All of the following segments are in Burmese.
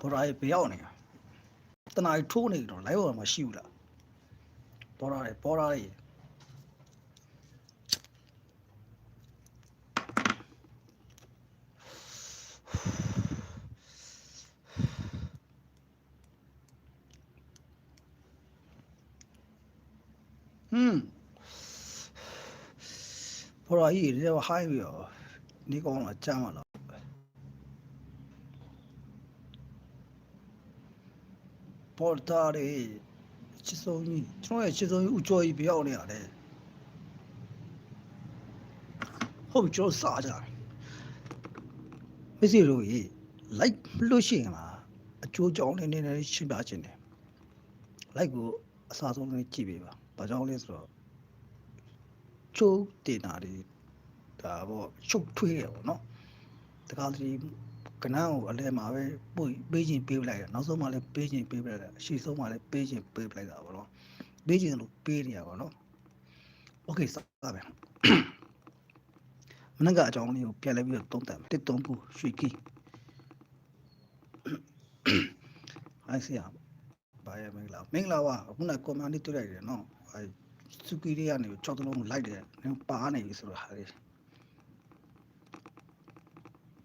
ဘော်ဒါကြီးဘယ်ရောက်နေတာတနားကြီးထိုးနေတော့ live ပေါ်မှာရှိဘူးလားဘော်ဒါကြီးဘော်ဒါကြီးဟွန်းဘော်ဒါကြီးဒီတော့ high ပြီးတော့နေကောင်းလာကြမ်းလာ တော့ဘော်ဒါကြီးချစ်ဆုံးကြီးကျွန်တော်ရဲ့ချစ်ဆုံးကြီးဦးကျော်ကြီးဘယ်ရောက်နေရလဲဟုတ်ပြီကျွန်တော်စားကြတယ်မစ္စည်းလို့ကြီး like မလို့ရှိရင်လားအကျိုးကြောင်းလေးနည်းနည်းရှင်းပြခြင်းတယ် like ကိုအစားဆုံးလေးကြည့်ပေးပါဘာကြောင့်လဲဆိုတော့ချိုးတင်တာတွေဒါပေါ့ချုပ်ထွေးတယ်ပေါ့နော်တခါတည်း ကနန်းကိုအလဲမှာပဲပို့ပေးခြင်းပေးလိုက်တာနောက်ဆုံးမှလည်းပေးခြင်းပေးလိုက်တာအရှိဆုံးမှလည်းပေးခြင်းပေးလိုက်တာပေါ့နော်ပေးခြင်းလို့ပေးနေရပါတော့โอเคစပါပဲမနေ့ကအကြောင်းလေးကိုပြန်လဲပြီးတော့သုံးသပ်တစ်သုံးခုရွှေကီးအိုက်စီယာဘာရမင်္ဂလာမင်္ဂလာပါခုနကွန်မန်ဒီတွေ့လိုက်တယ်နော်အဲစုကီလေးကနေ6သလုံးကိုလိုက်တယ်နင်ပါနေပြီဆိုတော့ဟာလေ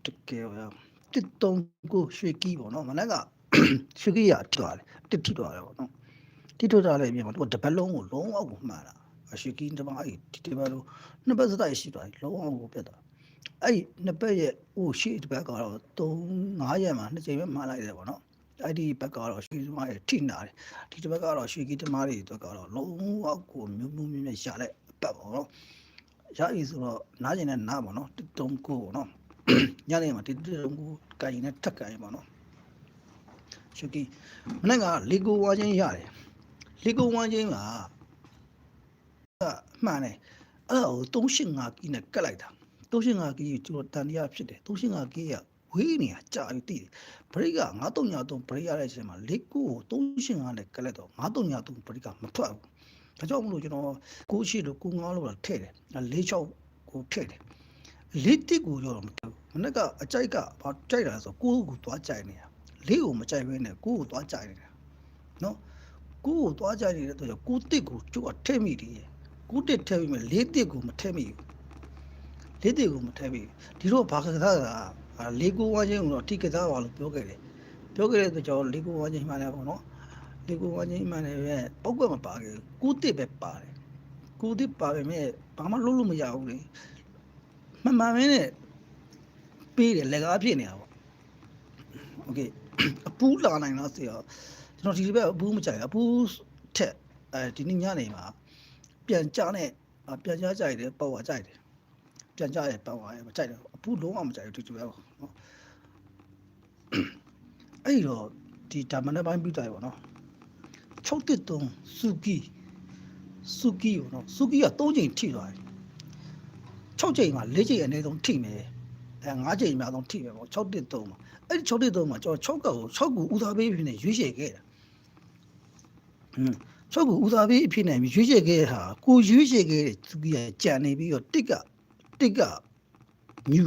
တကယ်ပါ 139ရွှေကီးပေါ့နော်မနက်ကရွှေကီးရထွက်သွားတယ်တစ်ထိသွားတယ်ပေါ့နော်တိထွက်သွားလိုက်ပြန်တော့တပတ်လုံးကိုလုံးအောင်ကိုမှားတာရွှေကီးတမအဲ့ဒီတပတ်လုံးနှစ်ပတ်စတိုက်ရှိသွားတယ်လုံးအောင်ကိုပြတ်သွားအဲ့နှစ်ပတ်ရဲ့ဟိုရှေ့တစ်ပတ်ကတော့3 5ရက်မှာနှစ်ချိန်ပဲမှားလိုက်တယ်ပေါ့နော်အဲ့ဒီဘက်ကတော့ရွှေသမားတွေထိနာတယ်ဒီတစ်ဘက်ကတော့ရွှေကီးသမားတွေအတွက်ကတော့လုံးဝကိုမျိုးမျိုးမျိုးမျိုးရှာလိုက်အပတ်ပေါ့နော်ရည်ဆိုတော့နားကျင်တဲ့နားပေါ့နော်တုံးကိုပေါ့နော် ညနေမှာဒီတစ်တုံးကိုကင်နဲ့ထက်ကင်ပေါ့နော်ရွှေကီမနေ့ကလီကိုဝါချင်းရတယ်လီကိုဝါချင်းကမှန်တယ်အဲ့ဒါကို385ကီနဲ့ကတ်လိုက်တာ385ကီကျွန်တော်တန်တရားဖြစ်တယ်385ကီကဝေးနေရကြာပြီတည်တယ်ဘရိတ်က9393ဘရိတ်ရတဲ့အချိန်မှာလေးကို385နဲ့ကတ်လိုက်တော့9393ဘရိတ်ကမထွက်ဘူးဒါကြောင့်မလို့ကျွန်တော်ကိုရှိလို့ကိုငားလို့ထည့်တယ်46ကိုထည့်တယ် လေးတစ်ကိုရောမထည့်ဘူးမနေ့ကအကြိုက်ကဘာကြိုက်တာဆိုကိုကိုသွားကြိုက်နေတာလေးကိုမကြိုက်ဘဲနဲ့ကိုကိုသွားကြိုက်နေတာနော်ကိုကိုသွားကြိုက်နေတဲ့တော့ကိုတစ်ကိုကျိုးကထည့်မိတယ်ကိုတစ်ထည့်ပြီးမှလေးတစ်ကိုမထည့်မိဘူးလေးတစ်ကိုမထည့်မိဒီတော့ဘာကစားတာလေးကိုဝါချင်းကတော့တိကစားပါလို့ပြောခဲ့တယ်ပြောခဲ့တဲ့အတွက်ကျွန်တော်လေးကိုဝါချင်းမှလည်းပေါ့နော်လေးကိုဝါချင်းမှလည်းပဲပောက်ကွက်မပါခဲ့ဘူးကိုတစ်ပဲပါတယ်ကိုတစ်ပါပဲမဲ့ဘာမှလုပ်လို့မရဘူးလေ မှန်မှန်ပဲနဲ့ပေးတယ်လက်ကားဖြစ်နေတာပေါ့โอเคအပူးလာနိုင်လားဆိုတော့ကျွန်တော်ဒီဘက်အပူးမကြိုက်ဘူးအပူးထက်အဲဒီနေ့ညနေမှာပြန်ကြနဲ့ပြန်ကြကြိုက်တယ်ပေါ့ဝါကြိုက်တယ်ပြန်ကြရဲပေါ့ဝါရဲမကြိုက်တယ်အပူးလုံးဝမကြိုက်ဘူးဒီလိုပဲပေါ့နော်အဲ့တော့ဒီဒါမနေ့ပိုင်းပြီးကြရပါတော့613စုကီစုကီရောနော်စုကီက3ချိန်ထိသွားတယ် 6ချိန်မှာ4ချိန်အနည်းဆုံးထိမယ်အဲ5ချိန်အများဆုံးထိမယ်ပေါ့613မှာအဲ့ဒီ613မှာကျွန်တော်6ကောက်ကို6ကိုဦးစားပေးဖြစ်နေရွေးချယ်ခဲ့တာဟွန်း6ကိုဦးစားပေးအဖြစ်နေရွေးချယ်ခဲ့တဲ့ဟာကိုရွေးချယ်ခဲ့တဲ့သူကကြံနေပြီးတော့တစ်ကတစ်ကမြူ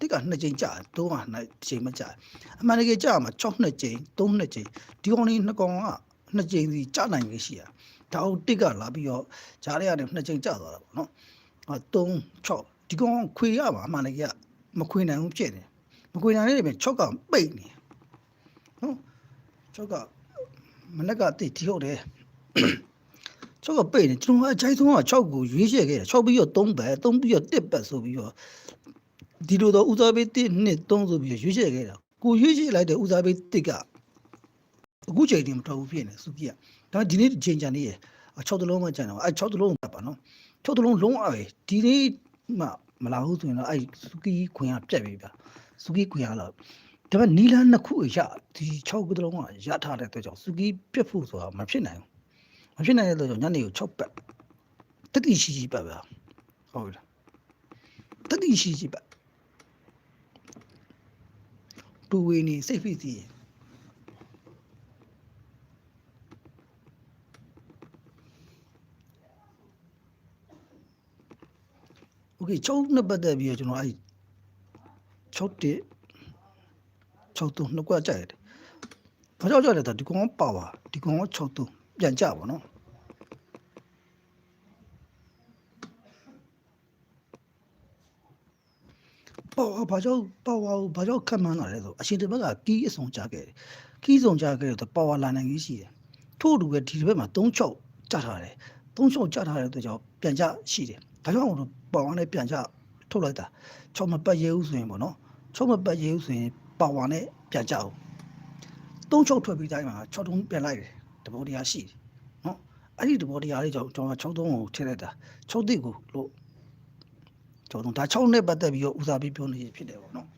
တစ်က2ချိန်ကြာသုံးက2ချိန်မကြာအမှန်တကယ်ကြာမှာ6နှစ်ချိန်3နှစ်ချိန်ဒီကောင်လေးနှစ်ကောင်က2ချိန်စီကြာနိုင်ရရှိတာဒါအောင်တစ်ကလာပြီးတော့ဂျားလေးကနေ2ချိန်ကြာသွားတာပေါ့နော်အဲ3 6 ဒီကောင်ခွေရမှာအမှန်တကယ်မခွေနိုင်ဘူးဖြစ်နေမခွေနိုင်တဲ့ပြင်6ကပိတ်နေနော်6ကမနေ့ကတိတီဟုတ်တယ်6ကပိတ်နေကျွန်တော်အကြိုက်ဆုံးက6ကိုရွေးချယ်ခဲ့တယ်6ပြီးတော့3ပတ်3ပြီးတော့1ပတ်ဆိုပြီးတော့ဒီလိုတော့ဦးစားပေး1 2 3ဆိုပြီးရွေးချယ်ခဲ့တာကိုရွေးချယ်လိုက်တဲ့ဦးစားပေး1ကအခုချိန်တင်မတော်ဘူးဖြစ်နေစုကြီးကဒါဒီနေ့ချိန်ချန်နေရ6တလုံးမှကျန်တယ်အဲ6တလုံးပတ်ပါနော်6တလုံးလုံးအပဲဒီနေ့ မှမလာဘူးဆိုရင်တော့အဲစုကြီးခွင်ကပြက်ပြီဗျစုကြီးခွင်ကလာဒါပေမဲ့နီလန်းနှစ်ခုရဒီ6တလုံးကရထားတဲ့အတွက်ကြောင့်စုကြီးပြက်ဖို့ဆိုတာမဖြစ်နိုင်ဘူးမဖြစ်နိုင်တဲ့အတွက်ကြောင့်ညနေကို6ပတ်တတိရှိရှိပတ်ဗျဟုတ်လားတတိရှိရှိပတ်တူဝေနေစိတ်ဖိစီးโอ เค6နှစ်ပတ်သက်ပြီးတော့ကျွန်တော်အဲ့6တက်6တုံးနှစ်ကွက်ကြိုက်တယ်ဘာကြောင့်ကြလဲဆိုတော့ဒီကောင်ကပါဝါဒီကောင်က6တုံးပြန်ကြပါနော်ပါဝါဘာကြောင့်ပါဝါကိုဘာကြောင့်ခက်မှန်းတာလဲဆိုအရှင်တစ်ဘက်ကကီးအစုံကြခဲ့တယ်ကီးစုံကြခဲ့တယ်ဆိုပါဝါလာနိုင်ကြီးရှိတယ်ထို့အတူပဲဒီတစ်ဘက်မှာ3ချောက်ကြထားတယ်3ချောက်ကြထားတဲ့အတွက်ကြောင့်ပြန်ကြရှိတယ်ဒါကြောင့်မို့လို့ ပါဝါနဲ့ပြန်ကြထုတ်လိုက်တာ6မပတ်ရဲဘူးဆိုရင်ပေါ့နော်6မပတ်ရဲဘူးဆိုရင်ပါဝါနဲ့ပြန်ကြအောင်3ချောက်ထွက်ပြီးတိုင်းမှာ6တုံးပြန်လိုက်တယ်တဘောတရားရှိတယ်နော်အဲ့ဒီတဘောတရားလေးကြောင့်ကျွန်တော်6တုံးကိုထည့်လိုက်တာ6တိကိုလို့ကျွန်တော်ဒါ6နဲ့ပတ်သက်ပြီးတော့ဦးစားပေးပြောနေဖြစ်တယ်ပေါ့နော်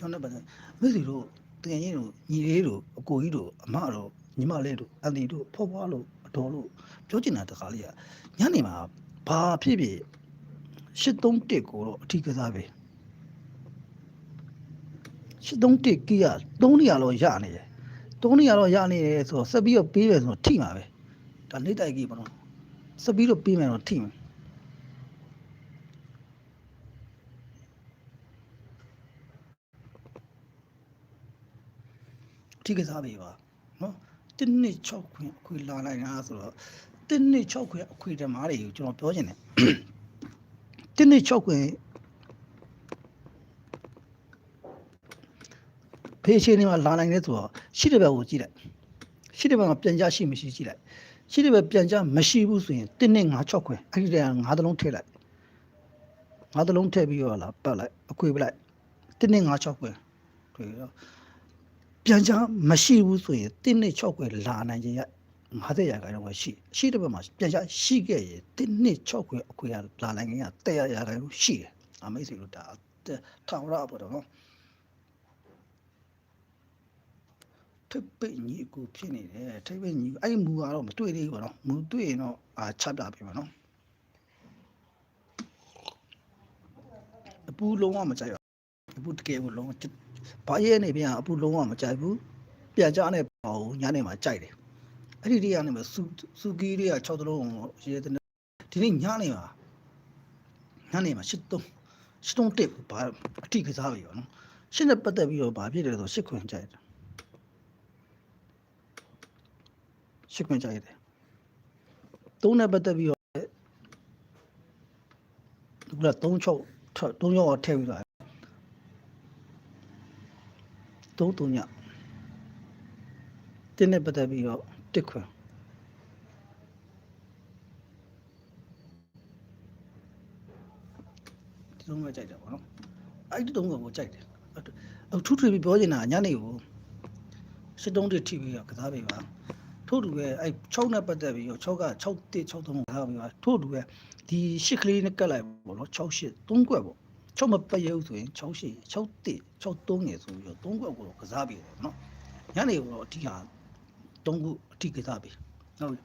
6နဲ့ပတ်သက်မိစီတို့တကယ်ကြီးတို့ညီလေးတို့အကိုကြီးတို့အမတို့ညီမလေးတို့အန်တီတို့ဖွားဖွားလို့အတော်လို့ပြောချင်တာတခါလေးကညနေမှာဘာဖြစ်ဖြစ် 831ကိုတော့အထီးကစားပဲ831ကီးရ3နေရာတော့ရနေတယ်3နေရာတော့ရနေတယ်ဆိုတော့ဆက်ပြီးတော့ပေးမယ်ဆိုတော့ထိမှာပဲဒါနေတိုက်ကြီးပေါ့နော်ဆက်ပြီးတော့ပေးမယ်တော့ထိမှာထိကစားပေးပါနော်တင်းနှစ်6ခွင့်အခွေလာလိုက်တာဆိုတော့တင်းနှစ်6ခွင့်အခွေဓမ္မတွေကိုကျွန်တော်ပြောချင်တယ် တင်းနှစ်6ခွင့်ဖေးချင်းနေမှာလာနိုင်တယ်ဆိုတော့ရှိတဲ့ဘက်ကိုကြည့်လိုက်ရှိတဲ့ဘက်မှာပြန်ကြရှိမရှိကြည့်လိုက်ရှိတဲ့ဘက်ပြန်ကြမရှိဘူးဆိုရင်တင်းနှစ်5 6ခွင့်အဲ့ဒီတည်းက5သလုံးထည့်လိုက်5သလုံးထည့်ပြီးတော့လာပတ်လိုက်အခွေပလိုက်တင်းနှစ်5 6ခွင့်တွေ့ရောပြန်ချမရှိဘူးဆိုရင်တင်းနဲ့6ခွဲလာနိုင်ခြင်းရ 50ရာခိုင်နှုန်းပဲရှိရှိတဲ့ဘက်မှာပြန်ချရှိခဲ့ရင်တင်းနဲ့6ခွဲအခွေရလာနိုင်ခြင်းရ100ရာခိုင်နှုန်းရှိတယ်အမိတ်စီလို့ဒါထောင်ရပါတော့နော်ထိပ်ပိတ်ညီအကူဖြစ်နေတယ်ထိပ်ပိတ်ညီအဲ့ဒီမူကတော့မတွေ့သေးဘူးပေါ့နော်မူတွေ့ရင်တော့အာချပြပေးပါနော်အပူလုံးဝမကြိုက်ပါဘူးအပူတကယ်ကိုလုံးဝဘာရဲနေပြန်အပူလုံးဝမကြိုက်ဘူးပြန်ကြနဲ့ပေါ့ညနေမှာကြိုက်တယ် အဲ့ဒီတည်းကနေမှစူစူကီတွေက6တလုံးရဲတဲ့ဒီနေ့ညနေမှာညနေမှာ7တုံး7တုံးတစ်ဘာအထိကစားပြီပေါ့နော်ရှင်းနဲ့ပတ်သက်ပြီးတော့ဘာဖြစ်တယ်ဆိုရှစ်ခွင်ကြိုက်တယ်ရှစ်ခွင်ကြိုက်တယ်သုံးနဲ့ပတ်သက်ပြီးတော့ဒီက3ချုပ်3ရောက်ထည့်ပြီးတော့သုံးသုံးညတင်းနဲ့ပတ်သက်ပြီးတော့ တစ်ခွင်ဒီလုံးပဲကြိုက်တယ်ပေါ့နော်အဲ့ဒီတုံးကိုကြိုက်တယ်အထူးထူပြီးပြောချင်တာညနေကိုစစ်တုံးတစ်ထိပြီးတော့ကစားပေးပါထို့တူပဲအဲ့6နဲ့ပတ်သက်ပြီးတော့6က6တစ်6သုံးကစားပေးပါထို့တူပဲဒီရှစ်ကလေးနဲ့ကတ်လိုက်ပေါ့နော်6 8 3ကွက်ပေါ့6မပတ်ရဘူးဆိုရင်6 8 6တစ်6 3ငယ်ဆိုပြီးတော့3ကွက်ကိုကစားပေးတယ်နော်ညနေကိုတော့အထီးဟာ 3ခုအထီးကစားပေးဟုတ်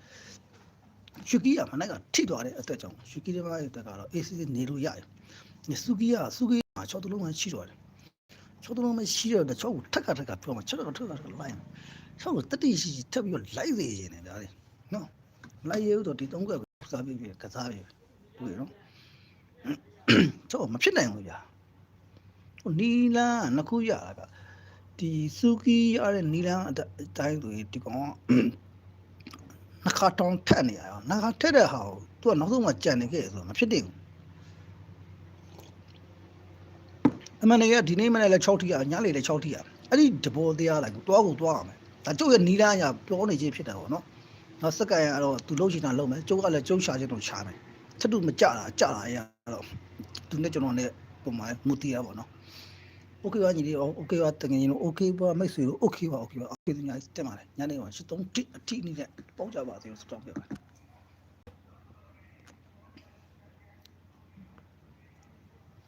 ရှုကီယာမနက်ကထိသွားတဲ့အသက်ကြောင့်ရှုကီယာမရဲ့အသက်ကတော့ AC နေလို့ရတယ်စူကီယာစူကီယာ6တလုံးမှရှိတော့တယ်6တလုံးမှရှိတော့တဲ့6ကိုထက်ကထက်ကပြောမှ6တော့ထက်ကထက်ကလိုက်6ကိုတတိရှိရှိထပ်ပြီးတော့လိုက်စေခြင်းနဲ့ဒါလေနော်လိုက်ရဦးတော့ဒီ3ကွက်ကိုကစားပေးပြီးကစားပေးတွေ့နော်တော့မဖြစ်နိုင်ဘူးဗျာဟိုနီလန်းနှစ်ခုရတာက ဒီစူကီရတဲ့နီလန်းအတိုင်းဆိုရင်ဒီကောင်ကနှခါတောင်းထက်နေရအောင်နှခါထက်တဲ့ဟာကိုသူကနောက်ဆုံးမှကြံနေခဲ့ဆိုတော့မဖြစ်定ဘူးအမှန်တကယ်ဒီနေ့မနေ့လဲ6ထိရညလေလဲ6ထိရအဲ့ဒီတဘောတရားလိုက်ကိုတွားကိုတွားရမယ်ဒါကျုပ်ရဲ့နီလန်းရပြောနေခြင်းဖြစ်တာပေါ့နော်နောက်စက္ကန့်ရတော့သူလှုပ်ချင်တာလှုပ်မယ်ကျုပ်ကလည်းကျုပ်ရှာခြင်းတော့ရှာမယ်ချက်တူမကြတာကြတာရတော့သူနဲ့ကျွန်တော်နဲ့ပုံမှန်မူတည်ရပါတော့ okay ပါညီလေးရော okay ပါတကယ်ရင်လို့ okay ပါမိတ်ဆွေလို့ okay ပါ okay ပါ okay ညတက်ပါလေညနေပါ73တိအတိအနေနဲ့ပေါက်ကြပါစေလို့စတောင်းပြပါတယ်